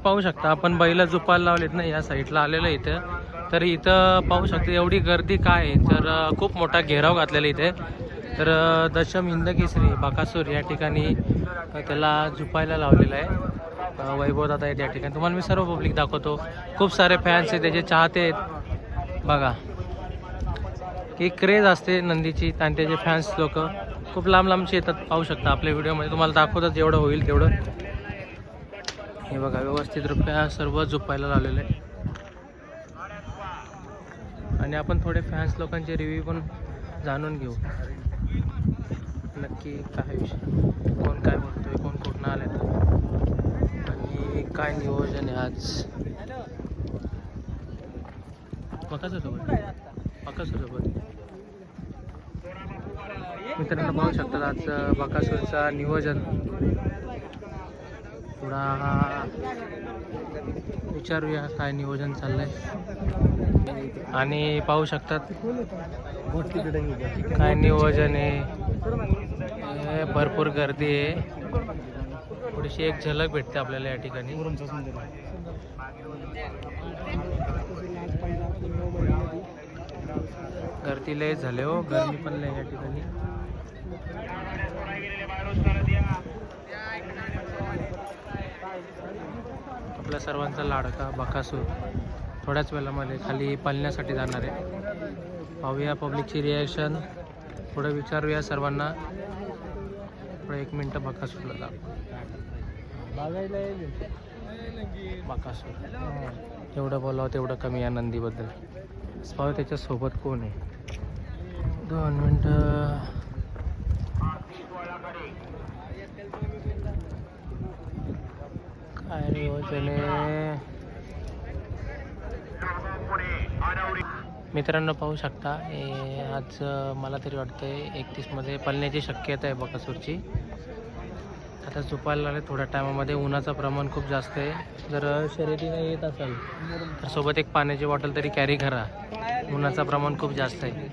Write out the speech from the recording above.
पाहू शकता. आपण बैल जुपायला लावलेत ना या साईडला आलेलं इथं. तर इथं पाहू शकता एवढी गर्दी काय आहे. तर खूप मोठा घेराव घातलेला इथे. तर दशम हिंदकेसरी बाकासूर या ठिकाणी त्याला झुपायला लावलेलं आहे. वैभव दादा आहेत या ठिकाणी. तुम्हाला मी सर्व पब्लिक दाखवतो. खूप सारे फॅन्स आहेत त्याचे चाहते आहेत. बघा. की क्रेज असते नंदीची आणि त्याचे फॅन्स लोक. खूप लांब लांबचे येतात पाहू शकता. आपल्या व्हिडिओमध्ये तुम्हाला दाखवतात जेवढं होईल तेवढं. हे बघा व्यवस्थित रुपया सर्व झोपायला लावलेलं आहे आणि आपण थोडे फॅन्स लोकांचे रिव्ह्यू पण जाणून घेऊ. नक्की काय विषय? कोण काय बोलतोय कोण कुठनं आले आणि काय नियोजन आहे आज? मकाच सोबत मकाच सोबत मित्रांनो पाहू शकतात आज बकासूरचा नियोजन. थोडा विचारूया काय नियोजन चाललंय. आणि पाहू शकतात काय नियोजन आहे. भरपूर गर्दी आहे. थोडीशी एक झलक भेटते आपल्याला या ठिकाणी. गर्दी लय झाले हो. गर्मी पण लय या ठिकाणी. आपल्या सर्वांचा लाडका बकासूर थोड्याच वेळामध्ये खाली पालण्यासाठी जाणार आहे. पाहूया पब्लिकची रिॲक्शन थोडं विचारूया सर्वांना. थोडं एक मिनटं बकासूरला जा. बकासूर. जेवढं बोलावं तेवढं कमी या नंदीबद्दल. पाहू त्याच्यासोबत कोण आहे. दोन मिनटं. अरे नियोजन चले. मित्रांनो पाहू शकता आज मला तरी वाटतंय एकतीसमध्ये पलण्याची शक्यता आहे बकासूरची आता झोपायला लागले थोड्या टायमामध्ये उन्हाचं प्रमाण खूप जास्त आहे. जर शर्यतीनं येत असाल तर सोबत एक पाण्याची बॉटल तरी कॅरी करा. उन्हाचं प्रमाण खूप जास्त आहे.